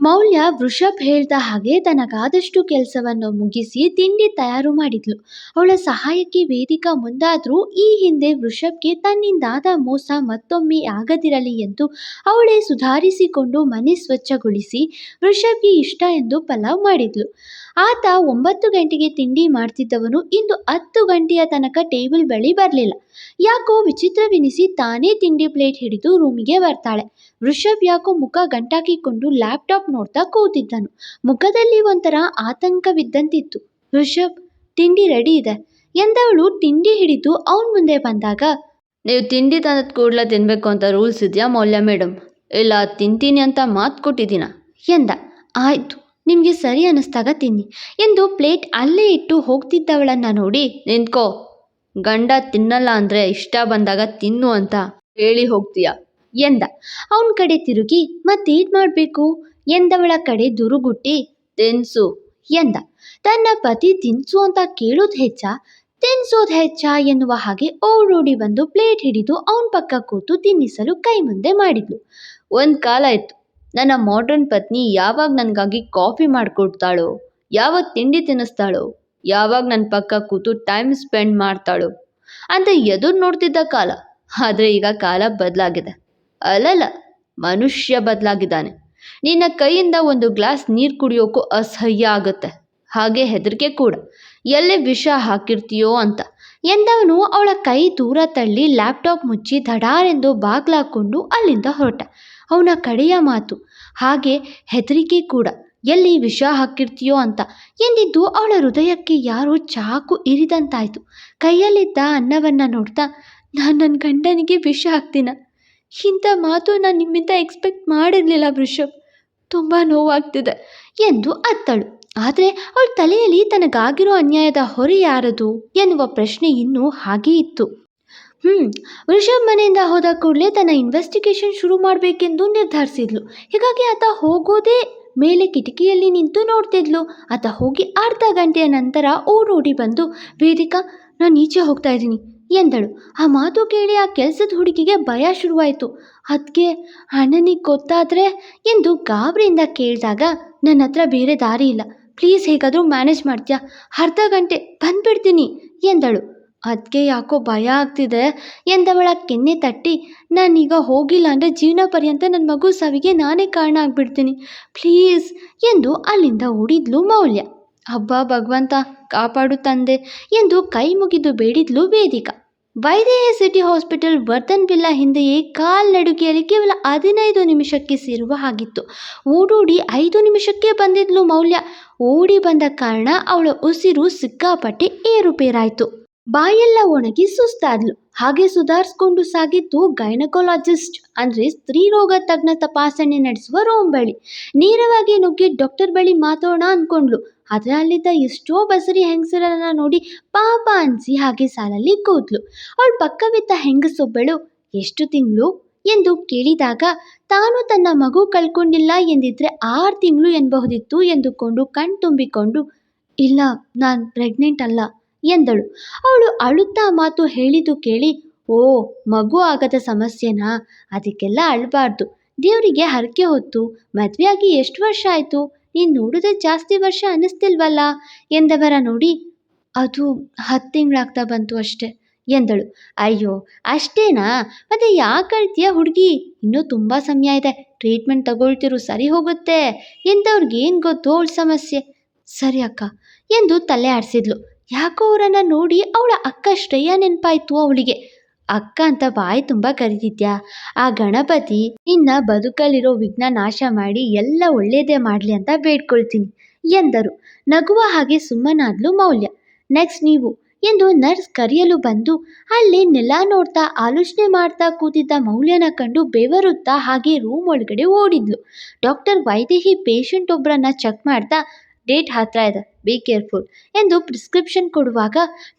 ಮೌಲ್ಯ ವೃಷಭ್ ಹೇಳ್ದ ಹಾಗೆ ತನಗಾದಷ್ಟು ಕೆಲಸವನ್ನು ಮುಗಿಸಿ ತಿಂಡಿ ತಯಾರು ಮಾಡಿದ್ಲು. ಅವಳ ಸಹಾಯಕ್ಕೆ ವೇದಿಕಾ ಮುಂದಾದ್ರೂ ಈ ಹಿಂದೆ ವೃಷಭ್ಗೆ ತನ್ನಿಂದಾದ ಮೋಸ ಮತ್ತೊಮ್ಮೆ ಆಗದಿರಲಿ ಎಂದು ಅವಳೇ ಸುಧಾರಿಸಿಕೊಂಡು ಮನೆ ಸ್ವಚ್ಛಗೊಳಿಸಿ ವೃಷಭ್ಗೆ ಇಷ್ಟ ಎಂದು ಪಲಾವ್ ಮಾಡಿದ್ಲು. ಆತ ಒಂಬತ್ತು ಗಂಟೆಗೆ ತಿಂಡಿ ಮಾಡ್ತಿದ್ದವನು. ಇಂದು ಹತ್ತು ಗಂಟೆಯ ತನಕ ಟೇಬಲ್ ಬಳಿ ಬರಲಿಲ್ಲ. ಯಾಕೋ ವಿಚಿತ್ರವೆನಿಸಿ ತಾನೇ ತಿಂಡಿ ಪ್ಲೇಟ್ ಹಿಡಿದು ರೂಮಿಗೆ ಬರ್ತಾಳೆ. ವೃಷಭ್ ಯಾಕೋ ಮುಖ ಗಂಟಾಕಿಕೊಂಡು ಲ್ಯಾಪ್ಟಾಪ್ ನೋಡ್ತಾ ಕೂತಿದ್ದನು. ಮುಖದಲ್ಲಿ ಒಂಥರ ಆತಂಕವಿದ್ದಂತಿತ್ತು. ವೃಷಭ್ ತಿಂಡಿ ರೆಡಿ ಇದೆ. ಎಂದವಳು ತಿಂಡಿ ಹಿಡಿದು ಅವನ ಮುಂದೆ ಬಂದಾಗ ನೀವು ತಿಂಡಿ ತಂದದ ಕೂಡಲೇ ತಿನ್ನಬೇಕು ಅಂತ ರೂಲ್ಸ್ ಇದೆಯಾ ಮೌಲ್ಯ ಮೇಡಮ್ ಇಲ್ಲ ತಿಂತೀನಿ ಅಂತ ಮಾತು ಕೊಟ್ಟಿದ್ದೀನ? ಎಂದ. ಆಯ್ತು. ನಿಮಗೆ ಸರಿ ಅನ್ನಿಸ್ದಾಗ ತಿನ್ನಿ. ಎಂದು ಪ್ಲೇಟ್ ಅಲ್ಲೇ ಇಟ್ಟು ಹೋಗ್ತಿದ್ದವಳನ್ನು ನೋಡಿ ನಿಂತ್ಕೋ. ಗಂಡ ತಿನ್ನಲ್ಲ ಅಂದರೆ ಇಷ್ಟ ಬಂದಾಗ ತಿನ್ನು ಅಂತ ಹೇಳಿ ಹೋಗ್ತೀಯ ಎಂದ. ಅವನ ಕಡೆ ತಿರುಗಿ ಮತ್ತೇನು ಮಾಡಬೇಕು? ಎಂದವಳ ಕಡೆ ದುರುಗುಟ್ಟಿ, ತಿನ್ಸು ಎಂದ. ತನ್ನ ಪತಿ ತಿನ್ಸು ಅಂತ ಕೇಳೋದು ಹೆಚ್ಚ, ತಿನ್ಸೋದು ಹೆಚ್ಚ ಎನ್ನುವ ಹಾಗೆ ಓಡೋಡಿ ಬಂದು ಪ್ಲೇಟ್ ಹಿಡಿದು ಅವನ ಪಕ್ಕ ಕೂತು ತಿನ್ನಿಸಲು ಕೈ ಮುಂದೆ ಮಾಡಿದ್ಲು. ಒಂದು ಕಾಲ ಇತ್ತು. ನನ್ನ ಮಾಡ್ರನ್ ಪತ್ನಿ ಯಾವಾಗ ನನಗಾಗಿ ಕಾಫಿ ಮಾಡಿಕೊಡ್ತಾಳೋ, ಯಾವಾಗ ತಿಂಡಿ ತಿನ್ನಿಸ್ತಾಳೋ, ಯಾವಾಗ ನನ್ನ ಪಕ್ಕ ಕೂತು ಟೈಮ್ ಸ್ಪೆಂಡ್ ಮಾಡ್ತಾಳೋ ಅಂತ ಎದುರು ನೋಡ್ತಿದ್ದ ಕಾಲ. ಆದರೆ ಈಗ ಕಾಲ ಬದಲಾಗಿದೆ. ಅಲ್ಲಲ್ಲ, ಮನುಷ್ಯ ಬದಲಾಗಿದ್ದಾನೆ. ನಿನ್ನ ಕೈಯಿಂದ ಒಂದು ಗ್ಲಾಸ್ ನೀರು ಕುಡಿಯೋಕ್ಕೂ ಅಸಹ್ಯ ಆಗುತ್ತೆ. ಹಾಗೆ ಹೆದರಿಕೆ ಕೂಡ. ಎಲ್ಲಿ ವಿಷ ಹಾಕಿರ್ತೀಯೋ ಅಂತ. ಎಂದವನು ಅವಳ ಕೈ ದೂರ ತಳ್ಳಿ ಲ್ಯಾಪ್ಟಾಪ್ ಮುಚ್ಚಿ ಧಡಾರೆಂದು ಬಾಗ್ಲಾಕೊಂಡು ಅಲ್ಲಿಂದ ಹೊರಟ. ಅವನ ಕಡೆಯ ಮಾತು. ಹಾಗೆ ಹೆದರಿಕೆ ಕೂಡ. ಎಲ್ಲಿ ವಿಷ ಹಾಕಿರ್ತೀಯೋ ಅಂತ. ಎಂದಿದ್ದು ಅವಳ ಹೃದಯಕ್ಕೆ ಯಾರೋ ಚಾಕು ಇರಿದಂತಾಯಿತು. ಕೈಯಲ್ಲಿದ್ದ ಅನ್ನವನ್ನ ನೋಡ್ತಾ, ನಾನು ನನ್ನ ಗಂಡನಿಗೆ ವಿಷ ಹಾಕ್ತೀನ. ಇಂಥ ಮಾತು ನಾನು ನಿಮ್ಮಿಂದ ಎಕ್ಸ್ಪೆಕ್ಟ್ ಮಾಡಿರಲಿಲ್ಲ ವೃಷಭ್. ತುಂಬ ನೋವಾಗ್ತಿದೆ ಎಂದು ಅತ್ತಳು. ಆದರೆ ಅವಳ ತಲೆಯಲ್ಲಿ ತನಗಾಗಿರೋ ಅನ್ಯಾಯದ ಹೊರೆ ಯಾರದು ಎನ್ನುವ ಪ್ರಶ್ನೆ ಇನ್ನೂ ಹಾಗೇ ಇತ್ತು. ಹ್ಮ್. ವೃಷಭ್ ಮನೆಯಿಂದ ಹೋದ ಕೂಡಲೇ ತನ್ನ ಇನ್ವೆಸ್ಟಿಗೇಷನ್ ಶುರು ಮಾಡಬೇಕೆಂದು ನಿರ್ಧರಿಸಿದ್ಲು. ಹೀಗಾಗಿ ಆತ ಹೋಗೋದೇ ಮೇಲೆ ಕಿಟಕಿಯಲ್ಲಿ ನಿಂತು ನೋಡ್ತಿದ್ಲು. ಆತ ಹೋಗಿ ಅರ್ಧ ಗಂಟೆಯ ನಂತರ ಓಡೋಡಿ ಬಂದು, ವೇದಿಕಾ, ನಾನು ಈಚೆ ಹೋಗ್ತಾ ಇದ್ದೀನಿ, ಎಂದಳು. ಆ ಮಾತು ಕೇಳಿ ಆ ಕೆಲಸದ ಹುಡುಗಿಗೆ ಭಯ ಶುರುವಾಯಿತು. ಅದಕ್ಕೆ ಅಣ್ಣನಿಗೆ ಗೊತ್ತಾದರೆ? ಎಂದು ಗಾಬರಿಯಿಂದ ಕೇಳಿದಾಗ ನನ್ನ ಹತ್ರ ಬೇರೆ ದಾರಿ ಇಲ್ಲ. ಪ್ಲೀಸ್ ಹೇಗಾದರೂ ಮ್ಯಾನೇಜ್ ಮಾಡ್ತೀಯಾ? ಅರ್ಧ ಗಂಟೆ ಬಂದುಬಿಡ್ತೀನಿ, ಎಂದಳು. ಅದಕ್ಕೆ ಯಾಕೋ ಭಯ ಆಗ್ತಿದೆ ಎಂದವಳ ಕೆನ್ನೆ ತಟ್ಟಿ. ನಾನೀಗ ಹೋಗಿಲ್ಲ ಅಂದರೆ ಜೀವನ ಪರ್ಯಂತ ನನ್ನ ಮಗು ಸಾವಿಗೆ ನಾನೇ ಕಾರಣ ಆಗಿಬಿಡ್ತೀನಿ. ಪ್ಲೀಸ್ ಎಂದು ಅಲ್ಲಿಂದ ಓಡಿದ್ಲು ಮೌಲ್ಯ. ಹಬ್ಬ ಭಗವಂತ ಕಾಪಾಡು ತಂದೆ ಎಂದು ಕೈ ಮುಗಿದು ಬೇಡಿದ್ಲು Vedika. Vaidehi city hospital Vardhan villa ಹಿಂದೆಯೇ ಕಾಲ್ನಡುಗೆಯಲ್ಲಿ ಕೇವಲ ಹದಿನೈದು ನಿಮಿಷಕ್ಕೆ ಸೇರುವ ಹಾಗಿತ್ತು. ಓಡೋಡಿ ಐದು ನಿಮಿಷಕ್ಕೆ ಬಂದಿದ್ಲು ಮೌಲ್ಯ. ಓಡಿ ಬಂದ ಕಾರಣ ಅವಳ ಉಸಿರು ಸಿಕ್ಕಾಪಟ್ಟೆ ಏರುಪೇರಾಯಿತು. ಬಾಯೆಲ್ಲ ಒಣಗಿ ಸುಸ್ತಾದ್ಲು. ಹಾಗೆ ಸುಧಾರಿಸ್ಕೊಂಡು ಸಾಗಿದ್ದು ಗೈನಕೊಲಾಜಿಸ್ಟ್ ಅಂದರೆ ಸ್ತ್ರೀ ರೋಗ ತಜ್ಞ ತಪಾಸಣೆ ನಡೆಸುವ ರೋಮ್ ಬಳಿ. ನೇರವಾಗಿ ನುಗ್ಗಿ ಡಾಕ್ಟರ್ ಬಳಿ ಮಾತೋಣ ಅಂದ್ಕೊಂಡ್ಲು ಆದರೆ ಅಲ್ಲಿದ್ದ ಎಷ್ಟೋ ಬಸರಿ ಹೆಂಗಸರನ್ನ ನೋಡಿ ಪಾಪ ಅನ್ಸಿ ಹಾಗೆ ಸಾಲಲ್ಲಿ ಕೂತ್ಲು ಅವಳ ಪಕ್ಕವಿದ್ದ ಹೆಂಗಸೊಬ್ಬಳು, ಎಷ್ಟು ತಿಂಗಳು? ಎಂದು ಕೇಳಿದಾಗ, ತಾನು ತನ್ನ ಮಗು ಕಳ್ಕೊಂಡಿಲ್ಲ ಎಂದಿದ್ರೆ ಆರು ತಿಂಗಳು ಎನ್ನಬಹುದಿತ್ತು ಎಂದುಕೊಂಡು ಕಣ್ ತುಂಬಿಕೊಂಡು, ಇಲ್ಲ, ನಾನು ಪ್ರೆಗ್ನೆಂಟ್ ಅಲ್ಲ. ಎಂದಳು. ಅವಳು ಅಳುತ್ತಾ ಮಾತು ಹೇಳಿದ್ದು ಕೇಳಿ, ಓ, ಮಗು ಆಗದ ಸಮಸ್ಯೆನಾ? ಅದಕ್ಕೆಲ್ಲ ಅಳಬಾರ್ದು. ದೇವರಿಗೆ ಹರಕೆ ಹೊತ್ತು, ಮದುವೆಯಾಗಿ ಎಷ್ಟು ವರ್ಷ ಆಯಿತು? ನೀನು ನೋಡಿದ್ರೆ ಜಾಸ್ತಿ ವರ್ಷ ಅನ್ನಿಸ್ತಿಲ್ವಲ್ಲ? ಎಂದವರ ನೋಡಿ, ಅದು ಹತ್ತು ತಿಂಗಳಾಗ್ತಾ ಬಂತು ಅಷ್ಟೆ, ಎಂದಳು. ಅಯ್ಯೋ, ಅಷ್ಟೇನಾ? ಮತ್ತೆ ಯಾಕೆ ಅಳ್ತೀಯ ಹುಡುಗಿ? ಇನ್ನೂ ತುಂಬ ಸಮಯ ಇದೆ. ಟ್ರೀಟ್ಮೆಂಟ್ ತಗೊಳ್ತಿರು, ಸರಿ ಹೋಗುತ್ತೆ. ಎಂದವ್ರಿಗೆ ಏನು ಗೊತ್ತು ಅವಳ ಸಮಸ್ಯೆ. ಸರಿ ಅಕ್ಕ, ಎಂದು ತಲೆ ಆಡಿಸಿದ್ಲು. ಯಾಕೋ ಅವರನ್ನ ನೋಡಿ ಅವಳ ಅಕ್ಕ ಶ್ರೇಯ ನೆನಪಾಯ್ತು ಅವಳಿಗೆ. ಅಕ್ಕ ಅಂತ ಬಾಯಿ ತುಂಬ ಕರೀತಿದ್ಯಾ? ಆ ಗಣಪತಿ ನಿನ್ನ ಬದುಕಲ್ಲಿರೋ ವಿಘ್ನ ನಾಶ ಮಾಡಿ ಎಲ್ಲ ಒಳ್ಳೇದೇ ಮಾಡಲಿ ಅಂತ ಬೇಡ್ಕೊಳ್ತೀನಿ, ಎಂದರು. ನಗುವ ಹಾಗೆ ಸುಮ್ಮನಾದ್ಲು ಮೌಲ್ಯ. ನೆಕ್ಸ್ಟ್ ನೀವು, ಎಂದು ನರ್ಸ್ ಕರೆಯಲು ಬಂದು, ಅಲ್ಲಿ ನೆಲ ನೋಡ್ತಾ ಆಲೋಚನೆ ಮಾಡ್ತಾ ಕೂತಿದ್ದ ಮೌಲ್ಯನ ಕಂಡು ಬೆವರುತ್ತಾ ಹಾಗೆ ರೂಮ್ ಒಳಗಡೆ ಓಡಿದ್ಲು. ಡಾಕ್ಟರ್ ವೈದೇಹಿ ಪೇಷಂಟ್ ಒಬ್ಬರನ್ನ ಚೆಕ್ ಮಾಡ್ತಾ ಡೇಟ್ ಹತ್ತಿರ ಇದೆ. ಬಿ ಕೇರ್ಫುಲ್ ಎಂದು ಪ್ರಿಸ್ಕ್ರಿಪ್ಷನ್ ಕೊಡುವಾಗ,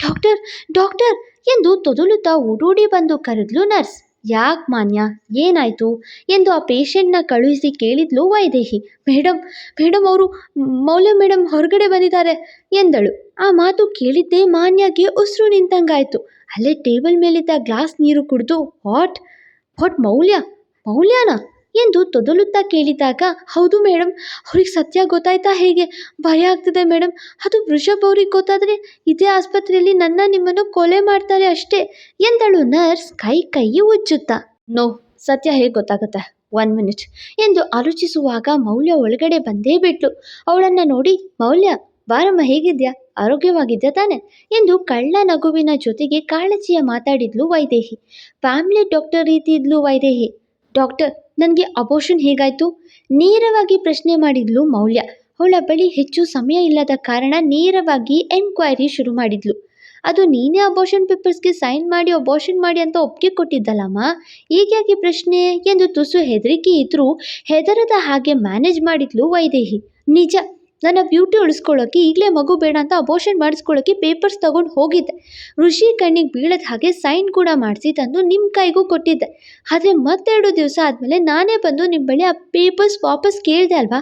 ಡಾಕ್ಟರ್ ಡಾಕ್ಟರ್ ಎಂದು ತೊದಲುತ್ತಾ ಓಡೋಡಿ ಬಂದು ಕರೆದ್ಲು ನರ್ಸ್. ಯಾಕೆ ಮಾನ್ಯ, ಏನಾಯಿತು? ಎಂದು ಆ ಪೇಷಂಟ್ನ ಕಳುಹಿಸಿ ಕೇಳಿದ್ಲು ವೈದೇಹಿ. ಮೇಡಮ್ ಮೇಡಮ್ ಅವರು ಮೌಲ್ಯ ಮೇಡಮ್ ಹೊರಗಡೆ ಬಂದಿದ್ದಾರೆ ಎಂದಳು. ಆ ಮಾತು ಕೇಳಿದ್ದೇ ಮಾನ್ಯಗೆ ಉಸಿರು ನಿಂತಂಗಾಯಿತು. ಅಲ್ಲೇ ಟೇಬಲ್ ಮೇಲಿದ್ದ ಗ್ಲಾಸ್ ನೀರು ಕುಡಿದು, ವಾಟ್? ವಾಟ್ ಮೌಲ್ಯ? ಮೌಲ್ಯನಾ? ಎಂದು ತೊದಲುತ್ತಾ ಕೇಳಿದಾಗ, ಹೌದು ಮೇಡಮ್ ಅವ್ರಿಗೆ ಸತ್ಯ ಗೊತ್ತಾಯ್ತಾ ಹೇಗೆ? ಭಯ ಆಗ್ತಿದೆ ಮೇಡಮ್ ಅದು ವೃಷಭ್ ಅವ್ರಿಗೆ ಗೊತ್ತಾದರೆ ಇದೇ ಆಸ್ಪತ್ರೆಯಲ್ಲಿ ನನ್ನ ನಿಮ್ಮನ್ನು ಕೊಲೆ ಮಾಡ್ತಾರೆ ಅಷ್ಟೇ, ಎಂದಳು ನರ್ಸ್ ಕೈ ಕೈ ಉಜ್ಜುತ್ತಾ. ನೋ, ಸತ್ಯ ಹೇಗೆ ಗೊತ್ತಾಗುತ್ತೆ? ಒನ್ ಮಿನಿಟ್, ಎಂದು ಆಲೋಚಿಸುವಾಗ ಮೌಲ್ಯ ಒಳಗಡೆ ಬಂದೇ ಬಿಟ್ಲು. ಅವಳನ್ನು ನೋಡಿ, ಮೌಲ್ಯ, ಬಾರಮ್ಮ, ಹೇಗಿದ್ಯಾ? ಆರೋಗ್ಯವಾಗಿದ್ಯಾ ತಾನೆ? ಎಂದು ಕಳ್ಳ ನಗುವಿನ ಜೊತೆಗೆ ಕಾಳಜಿಯ ಮಾತಾಡಿದ್ಲು ವೈದೇಹಿ. ಫ್ಯಾಮಿಲಿ ಡಾಕ್ಟರ್ ರೀತಿ ಇದ್ಲು ವೈದೇಹಿ. ಡಾಕ್ಟರ್, ನನಗೆ ಅಬೋಷನ್ ಹೇಗಾಯಿತು? ನೇರವಾಗಿ ಪ್ರಶ್ನೆ ಮಾಡಿದ್ಲು ಮೌಲ್ಯ. ಅವಳ ಬಳಿ ಹೆಚ್ಚು ಸಮಯ ಇಲ್ಲದ ಕಾರಣ ನೇರವಾಗಿ ಎನ್ಕ್ವೈರಿ ಶುರು ಮಾಡಿದ್ಲು. ಅದು ನೀನೇ ಅಬೋಷನ್ ಪೇಪರ್ಸ್ಗೆ ಸೈನ್ ಮಾಡಿ ಅಬೋಷನ್ ಮಾಡಿ ಅಂತ ಒಪ್ಪಿಗೆ ಕೊಟ್ಟಿದ್ದಲ್ಲಮ್ಮ ಈಗ್ಯಾಕೆ ಪ್ರಶ್ನೆ? ಎಂದು ತುಸು ಹೆದರಿಕೆ ಇದ್ರೂ ಹೆದರದ ಹಾಗೆ ಮ್ಯಾನೇಜ್ ಮಾಡಿದ್ಲು ವೈದೇಹಿ. ನಿಜ. ನನ್ನ ಬ್ಯೂಟಿ ಉಳಿಸ್ಕೊಳ್ಳೋಕೆ ಈಗಲೇ ಮಗು ಬೇಡ ಅಂತ ಅಬೋಷನ್ ಮಾಡಿಸ್ಕೊಳ್ಳೋಕೆ ಪೇಪರ್ಸ್ ತೊಗೊಂಡು ಹೋಗಿದ್ದೆ. ಋಷಿ ಕಣ್ಣಿಗೆ ಬೀಳದ ಹಾಗೆ ಸೈನ್ ಕೂಡ ಮಾಡಿಸಿ ತಂದು ನಿಮ್ಮ ಕೈಗೂ ಕೊಟ್ಟಿದ್ದೆ. ಆದರೆ ಮತ್ತೆರಡು ದಿವಸ ಆದಮೇಲೆ ನಾನೇ ಬಂದು ನಿಮ್ಮ ಬಳಿ ಆ ಪೇಪರ್ಸ್ ವಾಪಸ್ ಕೇಳಿದೆ ಅಲ್ವಾ?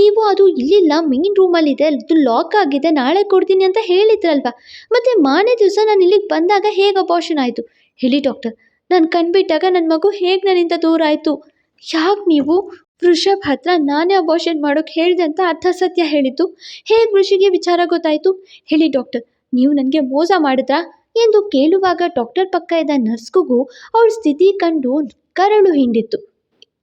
ನೀವು ಅದು ಇಲ್ಲಿಲ್ಲ ಮೇನ್ ರೂಮಲ್ಲಿದೆ ಅದು ಲಾಕ್ ಆಗಿದೆ, ನಾಳೆ ಕೊಡ್ತೀನಿ ಅಂತ ಹೇಳಿದ್ರಲ್ವಾ? ಮತ್ತು ಮಾನೆ ದಿವಸ ನಾನು ಇಲ್ಲಿಗೆ ಬಂದಾಗ ಹೇಗೆ ಅಬೋಷನ್ ಆಯಿತು? ಹೇಳಿ ಡಾಕ್ಟರ್ ನಾನು ಕಣ್ಬಿಟ್ಟಾಗ ನನ್ನ ಮಗು ಹೇಗೆ ನನ್ನಿಂದ ದೂರ ಆಯಿತು? ಯಾಕೆ ನೀವು ವೃಷಭ್ ಹತ್ರ ನಾನೇ ಅಬಾರ್ಷನ್ ಮಾಡೋಕೆ ಹೇಳಿದೆ ಅಂತ ಅರ್ಥ ಸತ್ಯ ಹೇಳಿತು ಹೇಗೆ ಋಷಿಗೆ ವಿಚಾರ ಗೊತ್ತಾಯಿತು? ಹೇಳಿ ಡಾಕ್ಟರ್, ನೀವು ನನಗೆ ಮೋಸ ಮಾಡಿದ್ರಾ? ಎಂದು ಕೇಳುವಾಗ ಡಾಕ್ಟರ್ ಪಕ್ಕ ಇದ್ದ ನರ್ಸ್ಗೂ ಅವಳ ಸ್ಥಿತಿ ಕಂಡು ಕರಳು ಹಿಂಡಿತ್ತು.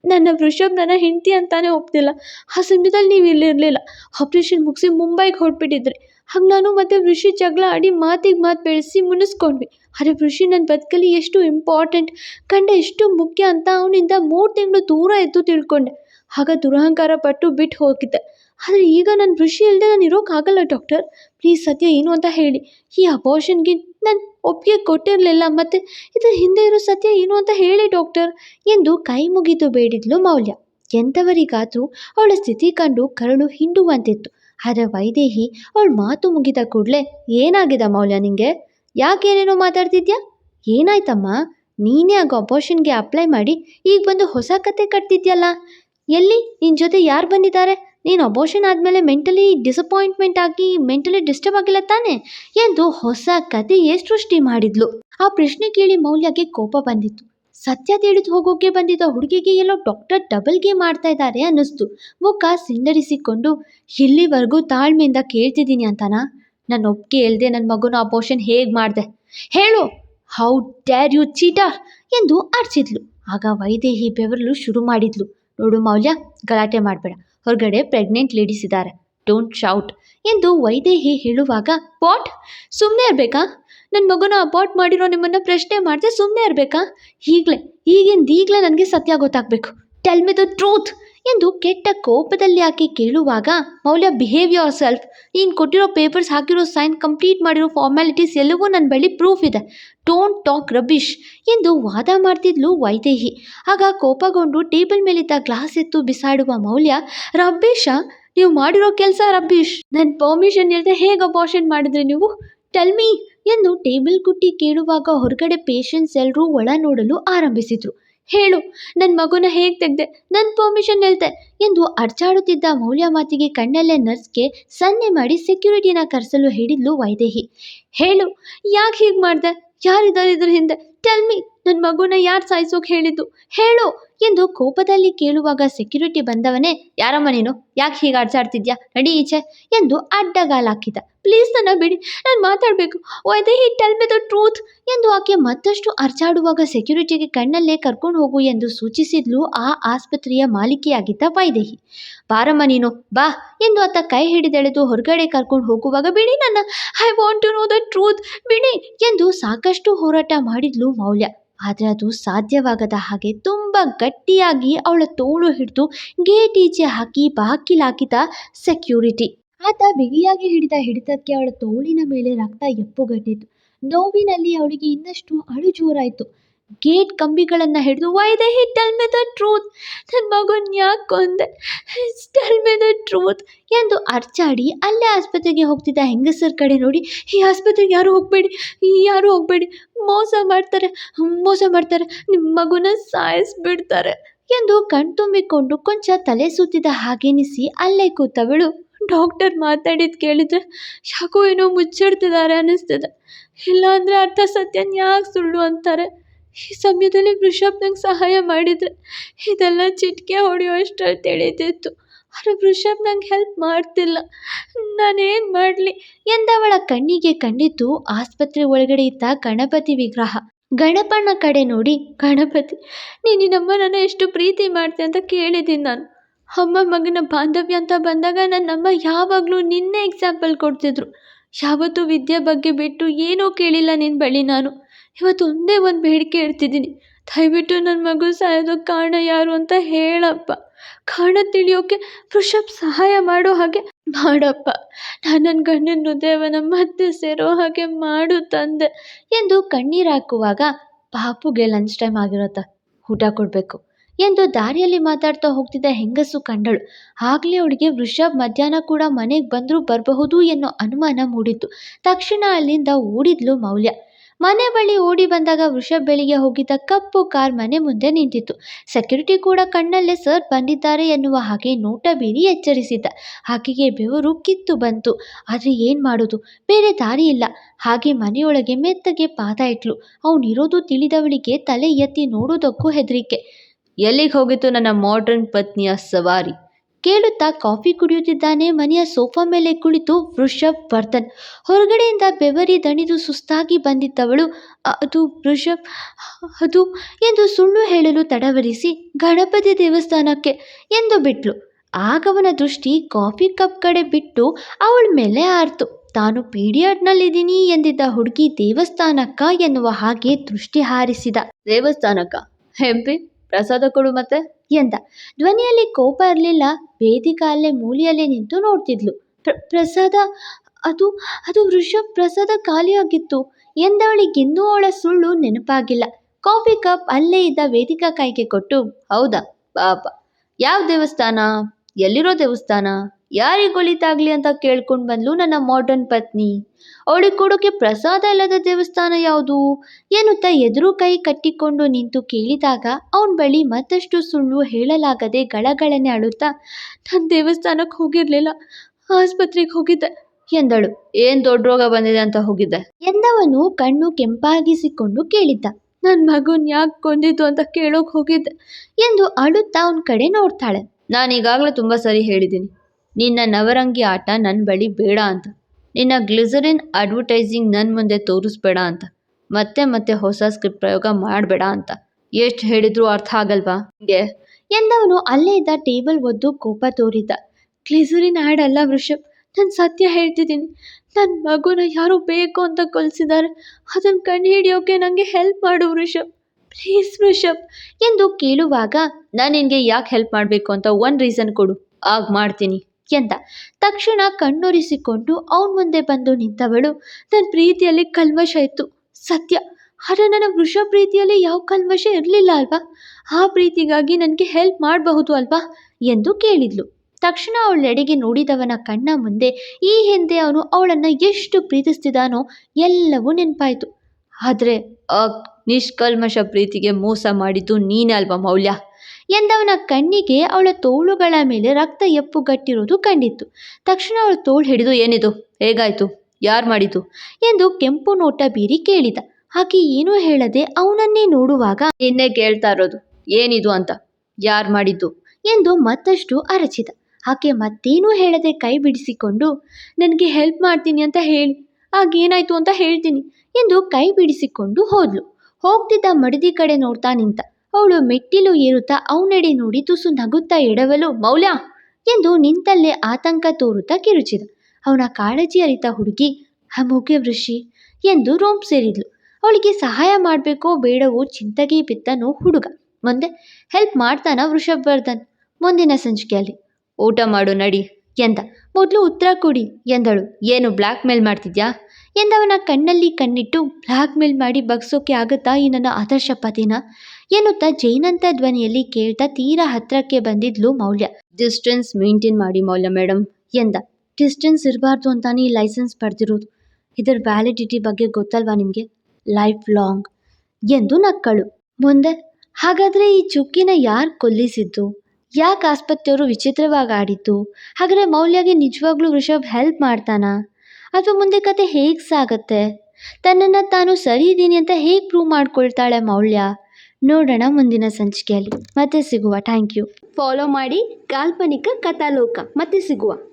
ನನ್ನ ವೃಷಭ್ ನನ್ನ ಹೆಂಡತಿ ಅಂತಾನೆ ಒಪ್ತಿಲ್ಲ. ಆ ಸಮಯದಲ್ಲಿ ನೀವು ಇಲ್ಲಿರಲಿಲ್ಲ. ಆಪ್ರೇಷನ್ ಮುಗಿಸಿ ಮುಂಬೈಗೆ ಹೊರಟ್ಬಿಟ್ಟಿದ್ರಿ. ಹಾಗೆ ನಾನು ಮತ್ತು ಋಷಿ ಜಗಳ ಆಡಿ ಮಾತಿಗೆ ಮಾತು ಬೆಳೆಸಿ ಮುನಿಸ್ಕೊಂಡ್ವಿ. ಆದರೆ ಋಷಿ ನನ್ನ ಬದುಕಲ್ಲಿ ಎಷ್ಟು ಇಂಪಾರ್ಟೆಂಟ್ ಕಂಡ ಎಷ್ಟು ಮುಖ್ಯ ಅಂತ ಅವನಿಂದ ಮೂರು ತಿಂಗಳು ದೂರ ಇದ್ದು ತಿಳ್ಕೊಂಡೆ. ಆಗ ದುರಹಂಕಾರ ಪಟ್ಟು ಬಿಟ್ಟು ಹೋಗಿದ್ದೆ. ಆದರೆ ಈಗ ನನ್ನ ಋಷಿ ಇಲ್ಲದೆ ನಾನು ಇರೋಕ್ಕಾಗಲ್ಲ ಡಾಕ್ಟರ್ ಪ್ಲೀಸ್ ಸತ್ಯ ಏನು ಅಂತ ಹೇಳಿ. ಈ ಅಬೋಷನ್ಗೆ ನಾನು ಒಪ್ಪಿಗೆ ಕೊಟ್ಟಿರಲಿಲ್ಲ ಮತ್ತು ಇದರ ಹಿಂದೆ ಇರೋ ಸತ್ಯ ಏನು ಅಂತ ಹೇಳಿ ಡಾಕ್ಟರ್ ಎಂದು ಕೈ ಮುಗಿದು ಬೇಡಿದ್ಲು ಮೌಲ್ಯ. ಎಂಥವರಿಗಾದರೂ ಅವಳ ಸ್ಥಿತಿ ಕಂಡು ಕರಳು ಹಿಂಡುವಂತಿತ್ತು. ಆದರೆ ವೈದೇಹಿ ಅವಳ ಮಾತು ಮುಗಿದ ಕೂಡಲೇ ಏನಾಗಿದೆ ಮೌಲ್ಯ ನಿಂಗೆ? ಯಾಕೇನೇನೋ ಮಾತಾಡ್ತಿದ್ಯಾ? ಏನಾಯ್ತಮ್ಮ? ನೀನೇ ಆಗ ಅಬಾರ್ಷನ್ಗೆ ಅಪ್ಲೈ ಮಾಡಿ ಈಗ ಬಂದು ಹೊಸ ಕತೆ ಕಟ್ತಿದ್ಯಲ್ಲ? ಎಲ್ಲಿ? ನಿನ್ನ ಜೊತೆ ಯಾರು ಬಂದಿದ್ದಾರೆ? ನೀನು ಅಬೋಷನ್ ಆದಮೇಲೆ ಮೆಂಟಲಿ ಡಿಸಪಾಯಿಂಟ್ಮೆಂಟ್ ಆಗಿ ಮೆಂಟಲಿ ಡಿಸ್ಟರ್ಬ್ ಆಗಿಲ್ಲ ತಾನೆ? ಎಂದು ಹೊಸ ಕತೆಯೇ ಸೃಷ್ಟಿ ಮಾಡಿದ್ಲು. ಆ ಪ್ರಶ್ನೆ ಕೇಳಿ ಮೌಲ್ಯಗೆ ಕೋಪ ಬಂದಿತ್ತು. ಸತ್ಯ ತಿಳಿದು ಹೋಗೋಕೆ ಬಂದಿದ್ದ ಹುಡುಗಿಗೆ ಎಲ್ಲೋ ಡಾಕ್ಟರ್ ಡಬಲ್ ಗೇಮ್ ಮಾಡ್ತಾ ಇದ್ದಾರೆ ಅನ್ನಿಸ್ತು. ಮುಖ ಸಿಂಡರಿಸಿಕೊಂಡು ಇಲ್ಲಿವರೆಗೂ ತಾಳ್ಮೆಯಿಂದ ಕೇಳ್ತಿದ್ದೀನಿ ಅಂತನಾ? ನನ್ನ ಒಪ್ಪಿಗೆ ಇಲ್ಲದೆ ನನ್ನ ಮಗುನ ಅಬೋಷನ್ ಹೇಗೆ ಮಾಡಿದೆ? ಹೇಳು! ಹೌ ಡ್ಯಾರ್ ಯು ಚೀಟಾ ಎಂದು ಅರ್ಚಿದ್ಲು. ಆಗ ವೈದೇಹಿ ಬೆವರಲು ಶುರು ಮಾಡಿದ್ಲು. ನೋಡು ಮೌಲ್ಯ, ಗಲಾಟೆ ಮಾಡಬೇಡ. ಹೊರಗಡೆ ಪ್ರೆಗ್ನೆಂಟ್ ಲೇಡೀಸ್ ಇದ್ದಾರೆ. ಡೋಂಟ್ ಶೌಟ್ ಎಂದು ವೈದೇಹಿ ಹೇಳುವಾಗ ಪಾಟ್ ಸುಮ್ಮನೆ ಇರಬೇಕಾ? ನನ್ನ ಮಗನ ಅಬಾರ್ಟ್ ಮಾಡಿರೋ ನಿಮ್ಮನ್ನು ಪ್ರಶ್ನೆ ಮಾಡಿದೆ ಸುಮ್ಮನೆ ಇರಬೇಕಾ? ಈಗಲೇ ಈಗಿಂದ ಈಗಲೇ ನನಗೆ ಸತ್ಯ ಗೊತ್ತಾಗಬೇಕು. ಟೆಲ್ ಮಿ ದ ಟ್ರೂತ್ ಎಂದು ಕೆಟ್ಟ ಕೋಪದಲ್ಲಿ ಆಕೆ ಕೇಳುವಾಗ ಮೌಲ್ಯ ಬಿಹೇವ್ ಯೋರ್ ಸೆಲ್ಫ್ ನೀನು ಕೊಟ್ಟಿರೋ ಪೇಪರ್ಸ್ ಹಾಕಿರೋ ಸೈನ್ ಕಂಪ್ಲೀಟ್ ಮಾಡಿರೋ ಫಾರ್ಮ್ಯಾಲಿಟೀಸ್ ಎಲ್ಲವೂ ನನ್ನ ಬಳಿ ಪ್ರೂಫ್ ಇದೆ. ಡೋಂಟ್ ಟಾಕ್ ರಬಿಶ್ ಎಂದು ವಾದ ಮಾಡ್ತಿದ್ಲು ವೈದೇಹಿ. ಆಗ ಕೋಪಗೊಂಡು ಟೇಬಲ್ ಮೇಲಿದ್ದ ಗ್ಲಾಸ್ ಎತ್ತು ಬಿಸಾಡುವ ಮೌಲ್ಯ ರಬ್ಬಿಶ ನೀವು ಮಾಡಿರೋ ಕೆಲಸ ರಬ್ಬಿಶ್ ನನ್ನ ಪರ್ಮಿಷನ್ ಇಲ್ಲದೆ ಹೇಗೆ ಅಬಾರ್ಷನ್ ಮಾಡಿದ್ರಿ ನೀವು? ಟೆಲ್ ಮೀ ಎಂದು ಟೇಬಲ್ ಕುಟ್ಟಿ ಕೇಳುವಾಗ ಹೊರಗಡೆ ಪೇಷಂಟ್ಸ್ ಎಲ್ಲರೂ ಒಳ ನೋಡಲು ಆರಂಭಿಸಿದ್ರು. ಹೇಳು ನನ್ನ ಮಗುನ ಹೇಗೆ ತೆಗ್ದೆ? ನನ್ನ ಪರ್ಮಿಷನ್ ಹೇಳ್ತೆ ಎಂದು ಅರ್ಚಾಡುತ್ತಿದ್ದ ಮೌಲ್ಯ ಮಾತಿಗೆ ಕಣ್ಣಲ್ಲೇ ನರ್ಸ್ಗೆ ಸನ್ನೆ ಮಾಡಿ ಸೆಕ್ಯೂರಿಟಿನ ಕರೆಸಲು ಹೇಳಿದ್ಲು ವೈದೇಹಿ. ಹೇಳು, ಯಾಕೆ ಹೀಗೆ ಮಾಡಿದೆ? ಯಾರಿದ್ದಾರೆ ಇದ್ರ ಹಿಂದೆ? ಟೆಲ್ ಮಿ ನನ್ನ ಮಗುನ ಯಾರು ಸಾಯಿಸೋಕೆ ಹೇಳಿದ್ದು? ಹೇಳು ಎಂದು ಕೋಪದಲ್ಲಿ ಕೇಳುವಾಗ ಸೆಕ್ಯೂರಿಟಿ ಬಂದವನೇ, ಯಾರಮ್ಮ ನೀನು? ಯಾಕೆ ಹೀಗೆ ಅಡ್ಚಾಡ್ತಿದ್ಯಾ ನಡಿ ಈಚೆ ಎಂದು ಅಡ್ಡಗಾಲಾಕಿದ. ಪ್ಲೀಸ್ ನನ್ನ ಬಿಡಿ, ನಾನು ಮಾತಾಡಬೇಕು. Vaidehi tell me the truth ಎಂದು ಆಕೆ ಮತ್ತಷ್ಟು ಅರ್ಚಾಡುವಾಗ ಸೆಕ್ಯೂರಿಟಿಗೆ ಕಣ್ಣಲ್ಲೇ ಕರ್ಕೊಂಡು ಹೋಗು ಎಂದು ಸೂಚಿಸಿದ್ಲು ಆ ಆಸ್ಪತ್ರೆಯ ಮಾಲಿಕೆಯಾಗಿದ್ದ ವೈದೇಹಿ. ಬಾರಮ್ಮ ನೀನು, ಬಾ ಎಂದು ಆತ ಕೈ ಹಿಡಿದೆಳೆದು ಹೊರಗಡೆ ಕರ್ಕೊಂಡು ಹೋಗುವಾಗ, ಬಿಡಿ ನನ್ನ I want to know the truth ಬಿಡಿ ಎಂದು ಸಾಕಷ್ಟು ಹೋರಾಟ ಮಾಡಿದ್ಲು ಮೌಲ್ಯ. ಆದರೆ ಅದು ಸಾಧ್ಯವಾಗದ ಹಾಗೆ ತುಂಬ ಗಟ್ಟಿಯಾಗಿ ಅವಳ ತೋಳು ಹಿಡಿದು ಗೇಟ್ ಈಚೆ ಹಾಕಿ ಬಾಕಿಲಾಕಿದ ಸೆಕ್ಯೂರಿಟಿ ಆತ ಬಿಗಿಯಾಗಿ ಹಿಡಿದ ಹಿಡಿತಕ್ಕೆ ಅವಳ ತೋಳಿನ ಮೇಲೆ ರಕ್ತ ಎಪ್ಪುಗಟ್ಟಿತು. ನೋವಿನಲ್ಲಿ ಅವಳಿಗೆ ಇನ್ನಷ್ಟು ಅಳು ಜೋರಾಯಿತು. ಗೇಟ್ ಕಂಬಿಗಳನ್ನು ಹಿಡಿದು why the he tell me the truth ನನ್ನ ಮಗನ ಯಾಕೆ ಕೊಂದೆ ಟೆಲ್ ಮಿ ದ ಟ್ರೂತ್ ಎಂದು ಅರ್ಚಾಡಿ ಅಲ್ಲೇ ಆಸ್ಪತ್ರೆಗೆ ಹೋಗ್ತಿದ್ದ ಹೆಂಗಸರ ಕಡೆ ನೋಡಿ, ಈ ಆಸ್ಪತ್ರೆಗೆ ಯಾರು ಹೋಗಬೇಡಿ ಯಾರು ಹೋಗಬೇಡಿ. ಮೋಸ ಮಾಡ್ತಾರೆ ಮೋಸ ಮಾಡ್ತಾರೆ. ನಿಮ್ಮ ಮಗುನ ಸಾಯಿಸ್ಬಿಡ್ತಾರೆ. ಎಂದು ಕಣ್ತುಂಬಿಕೊಂಡು ಕೊಂಚ ತಲೆ ಸುತ್ತಿದ ಹಾಗೆನಿಸಿ ಅಲ್ಲೇ ಕೂತವಳು. ಡಾಕ್ಟರ್ ಮಾತಾಡಿದ್ದು ಕೇಳಿದ್ರೆ, ಯಾಕೋ ಏನೋ ಮುಚ್ಚಿಡ್ತಿದ್ದಾರೆ ಅನ್ನಿಸ್ತದೆ. ಇಲ್ಲಾಂದರೆ ಅರ್ಥ ಸತ್ಯನ ಯಾಕೆ ಸುಳ್ಳು ಅಂತಾರೆ? ಈ ಸಮಯದಲ್ಲಿ ವೃಷಭ್ ನಂಗೆ ಸಹಾಯ ಮಾಡಿದ್ರೆ ಇದೆಲ್ಲ ಚಿಟಿಕೆ ಹೊಡೆಯುವಷ್ಟರಲ್ಲಿ ತಿಳಿದಿತ್ತು ಆದರೆ ವೃಷಭ್ ನಂಗೆ ಹೆಲ್ಪ್ ಮಾಡ್ತಿಲ್ಲ. ನಾನೇನು ಮಾಡಲಿ? ಎಂದವಳ ಕಣ್ಣಿಗೆ ಕಂಡಿತು ಆಸ್ಪತ್ರೆ ಒಳಗಡೆ ಇದ್ದ ಗಣಪತಿ ವಿಗ್ರಹ. ಗಣಪನ ಕಡೆ ನೋಡಿ, ಗಣಪತಿ, ನೀನು ನಮ್ಮನನ್ನು ಎಷ್ಟು ಪ್ರೀತಿ ಮಾಡ್ತೆ ಅಂತ ಕೇಳಿದ್ದೀನಿ ನಾನು. ಅಮ್ಮ ಮಗನ ಬಾಂಧವ್ಯ ಅಂತ ಬಂದಾಗ ನನ್ನಮ್ಮ ಯಾವಾಗಲೂ ನಿನ್ನೆ ಎಕ್ಸಾಂಪಲ್ ಕೊಡ್ತಿದ್ರು. ಯಾವತ್ತೂ ವಿದ್ಯೆ ಬಗ್ಗೆ ಬಿಟ್ಟು ಏನೂ ಕೇಳಿಲ್ಲ ನಿನ್ನ ಬಳಿ ನಾನು. ಇವತ್ತು ಒಂದೇ ಒಂದು ಬೇಡಿಕೆ ಇಡ್ತಿದ್ದೀನಿ. ದಯವಿಟ್ಟು ನನ್ನ ಮಗು ಸಾಯೋದಕ್ಕೆ ಕಾರಣ ಯಾರು ಅಂತ ಹೇಳಪ್ಪ. ಕಾರಣ ತಿಳಿಯೋಕೆ ವೃಷಭ್ ಸಹಾಯ ಮಾಡೋ ಹಾಗೆ ಮಾಡಪ್ಪ. ನಾನು ನನ್ನ ಗಂಡನ ಹೃದಯವನ್ನು ಮತ್ತೆ ಸೇರೋ ಹಾಗೆ ಮಾಡು ತಂದೆ ಎಂದು ಕಣ್ಣೀರು ಹಾಕುವಾಗ ಪಾಪುಗೆ ಲಂಚ್ ಟೈಮ್ ಆಗಿರುತ್ತೆ ಊಟ ಕೊಡಬೇಕು ಎಂದು ದಾರಿಯಲ್ಲಿ ಮಾತಾಡ್ತಾ ಹೋಗ್ತಿದ್ದ ಹೆಂಗಸು ಕಂಡಳು. ಆಗಲೇ ಅವಳಿಗೆ ವೃಷಭ್ ಮಧ್ಯಾಹ್ನ ಕೂಡ ಮನೆಗೆ ಬಂದರೂ ಬರಬಹುದು ಎನ್ನೋ ಅನುಮಾನ ಮೂಡಿತ್ತು. ತಕ್ಷಣ ಅಲ್ಲಿಂದ ಓಡಿದ್ಲು ಮೌಲ್ಯ. ಮನೆ ಬಳಿ ಓಡಿ ಬಂದಾಗ ವೃಷಭ್ ಬೆಳಿಗ್ಗೆ ಹೋಗಿದ್ದ ಕಪ್ಪು ಕಾರ್ ಮನೆ ಮುಂದೆ ನಿಂತಿತ್ತು. ಸೆಕ್ಯೂರಿಟಿ ಕೂಡ ಕಣ್ಣಲ್ಲೇ ಸರ್ ಬಂದಿದ್ದಾರೆ ಎನ್ನುವ ಹಾಗೆ ನೋಟ ಬೀರಿ ಎಚ್ಚರಿಸಿದ್ದ. ಆಕೆಗೆ ಬೆವರು ಕಿತ್ತು ಬಂತು. ಆದರೆ ಏನು ಮಾಡೋದು? ಬೇರೆ ದಾರಿ ಇಲ್ಲ. ಹಾಗೆ ಮನೆಯೊಳಗೆ ಮೆತ್ತಗೆ ಪಾದ ಇಟ್ಲು. ಅವನಿರೋದು ತಿಳಿದವಳಿಗೆ ತಲೆ ಎತ್ತಿ ನೋಡೋದಕ್ಕೂ ಹೆದರಿಕೆ. ಎಲ್ಲಿಗೆ ಹೋಗಿತ್ತು ನನ್ನ ಮಾಡ್ರನ್ ಪತ್ನಿಯ ಸವಾರಿ? ಕೇಳುತ್ತಾ ಕಾಫಿ ಕುಡಿಯುತ್ತಿದ್ದಾನೆ. ಮನೆಯ ಸೋಫಾ ಮೇಲೆ ಕುಳಿತು ವೃಷಭ್ ವರ್ಧನ್ ಹೊರಗಡೆಯಿಂದ ಬೆವರಿ ದಣಿದು ಸುಸ್ತಾಗಿ ಬಂದಿದ್ದವಳು. ಅದು ವೃಷಭ್, ಅದು? ಎಂದು ಸುಳ್ಳು ಹೇಳಲು ತಡವರಿಸಿ ಗಣಪತಿ ದೇವಸ್ಥಾನಕ್ಕೆ ಎಂದು ಬಿಟ್ಲು. ಆಗವನ ದೃಷ್ಟಿ ಕಾಫಿ ಕಪ್ ಕಡೆ ಬಿಟ್ಟು ಅವಳ ಮೇಲೆ ಆರ್ತು. ತಾನು ಪೀಡಿಯಡ್ನಲ್ಲಿದ್ದೀನಿ ಎಂದಿದ್ದ ಹುಡುಗಿ ದೇವಸ್ಥಾನಕ್ಕ ಎನ್ನುವ ಹಾಗೆ ದೃಷ್ಟಿ ಹಾರಿಸಿದ. ದೇವಸ್ಥಾನಕ್ಕ? ಹೆಂಪಿ? ಪ್ರಸಾದ ಕೊಡು ಮತ್ತೆ ಎಂದ. ಧ್ವನಿಯಲ್ಲಿ ಕೋಪ ಇರಲಿಲ್ಲ. ವೇದಿಕಾ ಅಲ್ಲೇ ಮೂಲೆಯಲ್ಲೇ ನಿಂತು ನೋಡ್ತಿದ್ಲು. ಪ್ರ, ಪ್ರಸಾದ, ಅದು ಅದು ವೃಷಭ್ ಪ್ರಸಾದ ಖಾಲಿಯಾಗಿತ್ತು. ಎಂದವಳಿಗಿನ್ನೂ ಅವಳ ಸುಳ್ಳು ನೆನಪಾಗಿಲ್ಲ. ಕಾಫಿ ಕಪ್ ಅಲ್ಲೇ ಇದ್ದ ವೇದಿಕಾ ಕೈಗೆ ಕೊಟ್ಟು, ಹೌದಾ, ಪಾಪ, ಯಾವ ದೇವಸ್ಥಾನ, ಎಲ್ಲಿರೋ ದೇವಸ್ಥಾನ? ಯಾರಿಗೆ ಒಳಿತಾಗ್ಲಿ ಅಂತ ಕೇಳ್ಕೊಂಡು ಬಂದ್ಲು ನನ್ನ ಮಾಡರ್ನ್ ಪತ್ನಿ. ಅವಳಿಗೆ ಕೊಡೋಕೆ ಪ್ರಸಾದ ಇಲ್ಲದ ದೇವಸ್ಥಾನ ಯಾವುದು? ಎನ್ನುತ್ತಾ ಎದುರು ಕೈ ಕಟ್ಟಿಕೊಂಡು ನಿಂತು ಕೇಳಿದಾಗ ಅವನ ಬಳಿ ಮತ್ತಷ್ಟು ಸುಳ್ಳು ಹೇಳಲಾಗದೆ ಗಳಗಳನೆ ಅಳುತ್ತಾ, ನಾನು ದೇವಸ್ಥಾನಕ್ಕೆ ಹೋಗಿರಲಿಲ್ಲ, ಆಸ್ಪತ್ರೆಗೆ ಹೋಗಿದ್ದೆ, ಎಂದಳು. ಏನು ದೊಡ್ಡ ರೋಗ ಬಂದಿದೆ ಅಂತ ಹೋಗಿದ್ದೆ? ಎಂದವನು ಕಣ್ಣು ಕೆಂಪಾಗಿಸಿಕೊಂಡು ಕೇಳಿದ್ದ. ನನ್ನ ಮಗುನ್ ಯಾಕೆ ಕೊಂದಿದ್ದು ಅಂತ ಕೇಳೋಕೆ ಹೋಗಿದ್ದೆ, ಎಂದು ಅಳುತ್ತಾ ಅವನ ಕಡೆ ನೋಡ್ತಾಳೆ. ನಾನು ಈಗಾಗಲೇ ತುಂಬ ಸರಿ ಹೇಳಿದ್ದೀನಿ ನಿನ್ನ ನವರಂಗಿ ಆಟ ನನ್ನ ಬಳಿ ಬೇಡ ಅಂತ. ನಿನ್ನ ಗ್ಲಿಸರಿನ್ ಅಡ್ವರ್ಟೈಸಿಂಗ್ ನನ್ನ ಮುಂದೆ ತೋರಿಸ್ಬೇಡ ಅಂತ. ಮತ್ತೆ ಮತ್ತೆ ಹೊಸ ಸ್ಕ್ರಿಪ್ಟ್ ಪ್ರಯೋಗ ಮಾಡಬೇಡ ಅಂತ. ಎಷ್ಟು ಹೇಳಿದ್ರು ಅರ್ಥ ಆಗಲ್ವಾ? ಹಿಂಗೆ. ಎಂದವನು ಅಲ್ಲೇ ಇದ್ದ ಟೇಬಲ್ ಒದ್ದು ಕೋಪ ತೋರಿದ್ದ ಗ್ಲಿಸರಿನ್ ಆ್ಯಡ್ ಅಲ್ಲ ವೃಷಭ್, ನಾನು ಸತ್ಯ ಹೇಳ್ತಿದ್ದೀನಿ. ನನ್ನ ಮಗುನ ಯಾರು ಬೇಕು ಅಂತ ಕೊಲ್ಸಿದ್ದಾರೆ ಅದನ್ನು ಕಂಡು ಹಿಡಿಯೋಕೆ ನನಗೆ ಹೆಲ್ಪ್ ಮಾಡು ವೃಷಭ್. ಪ್ಲೀಸ್ ವೃಷಭ್, ಎಂದು ಕೇಳುವಾಗ, ನಾನು ನಿನಗೆ ಯಾಕೆ ಹೆಲ್ಪ್ ಮಾಡಬೇಕು ಅಂತ ಒಂದು ರೀಸನ್ ಕೊಡು. ಆಗ ಮಾಡ್ತೀನಿ. ಎಂದ. ತಕ್ಷಣ ಕಣ್ಣೊರಿಸಿಕೊಂಡು ಅವನ ಮುಂದೆ ಬಂದು ನಿಂತವಳು. ನನ್ನ ಪ್ರೀತಿಯಲ್ಲಿ ಕಲ್ಮಶ ಇತ್ತು. ಸತ್ಯ. ಆದರೆ ನನ್ನ ವೃಷ ಪ್ರೀತಿಯಲ್ಲಿ ಯಾವ ಕಲ್ಮಶ ಇರಲಿಲ್ಲ ಅಲ್ವಾ? ಆ ಪ್ರೀತಿಗಾಗಿ ನನಗೆ ಹೆಲ್ಪ್ ಮಾಡಬಹುದು ಅಲ್ವಾ? ಎಂದು ಕೇಳಿದ್ಲು. ತಕ್ಷಣ ಅವಳೆಡೆಗೆ ನೋಡಿದವನ ಕಣ್ಣ ಮುಂದೆ ಈ ಹಿಂದೆ ಅವನು ಅವಳನ್ನು ಎಷ್ಟು ಪ್ರೀತಿಸ್ತಿದ್ದಾನೋ ಎಲ್ಲವೂ ನೆನಪಾಯಿತು. ಆದರೆ ನಿಷ್ಕಲ್ಮಶ ಪ್ರೀತಿಗೆ ಮೋಸ ಮಾಡಿದ್ದು ನೀನೇ ಅಲ್ವಾ ಮೌಲ್ಯ? ಎಂದವನ ಕಣ್ಣಿಗೆ ಅವಳ ತೋಳುಗಳ ಮೇಲೆ ರಕ್ತ ಎಪ್ಪುಗಟ್ಟಿರುವುದು ಕಂಡಿತ್ತು. ತಕ್ಷಣ ಅವಳ ತೋಳು ಹಿಡಿದು, ಏನಿದು? ಹೇಗಾಯ್ತು? ಯಾರು ಮಾಡಿತು ಎಂದು ಕೆಂಪು ನೋಟ ಬೀರಿ ಕೇಳಿದ. ಆಕೆ ಏನೂ ಹೇಳದೆ ಅವನನ್ನೇ ನೋಡುವಾಗ, ನಿನ್ನೆ ಕೇಳ್ತಾ ಇರೋದು. ಏನಿದು ಅಂತ? ಯಾರು ಮಾಡಿದ್ದು? ಎಂದು ಮತ್ತಷ್ಟು ಅರಚಿದ. ಆಕೆ ಮತ್ತೇನೂ ಹೇಳದೆ ಕೈ ಬಿಡಿಸಿಕೊಂಡು, ನನಗೆ ಹೆಲ್ಪ್ ಮಾಡ್ತೀನಿ ಅಂತ ಹೇಳಿ. ಆಗೇನಾಯ್ತು ಅಂತ ಹೇಳ್ತೀನಿ ಎಂದು ಕೈ ಬಿಡಿಸಿಕೊಂಡು ಹೋದ್ಲು. ಹೋಗ್ತಿದ್ದ ಮಡದಿ ಕಡೆ ನೋಡ್ತಾ ನಿಂತ. ಅವಳು ಮೆಟ್ಟಿಲು ಏರುತ್ತಾ ಅವನೆಡೆ ನೋಡಿ ತುಸು ನಗುತ್ತಾ ಎಡವಲು, ಮೌಲ್ಯ! ಎಂದು ನಿಂತಲ್ಲೇ ಆತಂಕ ತೋರುತ್ತಾ ಕಿರುಚಿದ. ಅವನ ಕಾಳಜಿ ಅರಿತ ಹುಡುಗಿ ಹಮೋಗೆ ವೃಷಿ! ಎಂದು ರೋಮ್ ಸೇರಿದ್ಲು. ಅವಳಿಗೆ ಸಹಾಯ ಮಾಡಬೇಕೋ ಬೇಡವೋ ಚಿಂತೆಗೆ ಬಿತ್ತನು ಹುಡುಗ. ಮುಂದೆ, ಹೆಲ್ಪ್ ಮಾಡ್ತಾನ ವೃಷಭವರ್ಧನ್? ಮುಂದಿನ ಸಂಚಿಕೆಯಲ್ಲಿ ಊಟ ಮಾಡು, ನಡಿ! ಎಂದ. ಮೊದಲು ಉತ್ತರ ಕೊಡಿ! ಎಂದಳು. ಏನು ಬ್ಲ್ಯಾಕ್ ಮೇಲ್ ಮಾಡ್ತಿದ್ಯಾ? ಎಂದವನ ಕಣ್ಣಲ್ಲಿ ಕಣ್ಣಿಟ್ಟು ಬ್ಲ್ಯಾಕ್ ಮೇಲ್ ಮಾಡಿ ಬಗ್ಸೋಕೆ ಆಗುತ್ತಾ ಈ ನನ್ನ ಆದರ್ಶ ಪತಿನ? ಎನ್ನುತ್ತಾ ಜೈನಂತ ಧ್ವನಿಯಲ್ಲಿ ಕೇಳ್ತಾ ತೀರಾ ಹತ್ರಕ್ಕೆ ಬಂದಿದ್ಲು ಮೌಲ್ಯ. ಡಿಸ್ಟೆನ್ಸ್ ಮೇಂಟೈನ್ ಮಾಡಿ ಮೌಲ್ಯ ಮೇಡಮ್ ಎಂದ. ಡಿಸ್ಟೆನ್ಸ್ ಇರಬಾರ್ದು ಅಂತಾನೆ ಲೈಸೆನ್ಸ್ ಪಡೆದಿರೋದು. ಇದರ ವ್ಯಾಲಿಡಿಟಿ ಬಗ್ಗೆ ಗೊತ್ತಲ್ವಾ ನಿಮಗೆ? ಲೈಫ್ ಲಾಂಗ್ ಎಂದು ನಕ್ಕಳು. ಮುಂದೆ, ಹಾಗಾದರೆ ಈ ಚುಕ್ಕಿನ ಯಾರು ಕೊಲ್ಲಿಸಿದ್ದು? ಯಾಕೆ ಆಸ್ಪತ್ರೆಯವರು ವಿಚಿತ್ರವಾಗಿ ಆಡಿದ್ದು? ಹಾಗಾದರೆ ಮೌಲ್ಯಗೆ ನಿಜವಾಗ್ಲೂ ವೃಷಭ್ ಹೆಲ್ಪ್ ಮಾಡ್ತಾನಾ? ಅಥವಾ ಮುಂದೆ ಕತೆ ಹೇಗೆ ಸಾಗತ್ತೆ? ತನ್ನನ್ನು ತಾನು ಸರಿ ಇದ್ದೀನಿ ಅಂತ ಹೇಗೆ ಪ್ರೂವ್ ಮಾಡ್ಕೊಳ್ತಾಳೆ ಮೌಲ್ಯ? ನೋಡೋಣ ಮುಂದಿನ ಸಂಚಿಕೆಯಲ್ಲಿ. ಮತ್ತೆ ಸಿಗುವ. ಥ್ಯಾಂಕ್ ಯು ಫಾಲೋ ಮಾಡಿ ಕಾಲ್ಪನಿಕ ಕಥಾಲೋಕ. ಮತ್ತೆ ಸಿಗುವ.